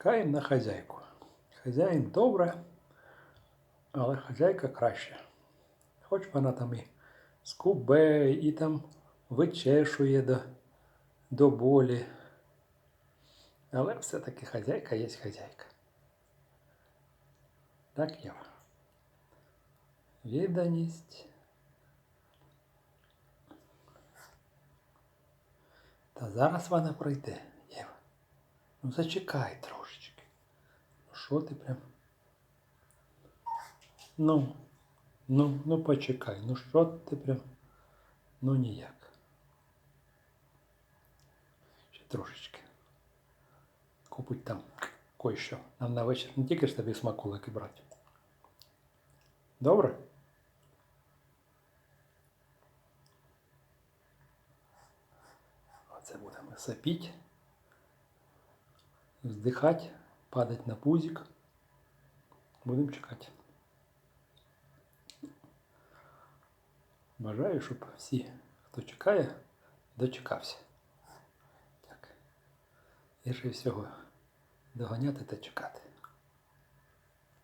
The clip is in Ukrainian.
Чекаємо на хазяйку. Хазяїн добре, але хазяйка краще. Хоч вона там і скубе, і там вичешує до, до болі. Але все-таки хазяйка є хазяйка. Так, Єва. Відданість. Та зараз вона пройде, Єва. Ну зачекай трошечки. Що ти прям? Ну, ну, ну почекай. Ну що ти прям? Ну ніяк. Ще трошечки. Купить там кое-що. Нам на вечір не тільки ж тобі смаколики брати. Добре? Оце будемо сопіть, вздихати, падати на пузик. Будемо чекати. Бажаю, щоб всі, хто чекає, дочекався. Так. Гірше всього доганяти та чекати.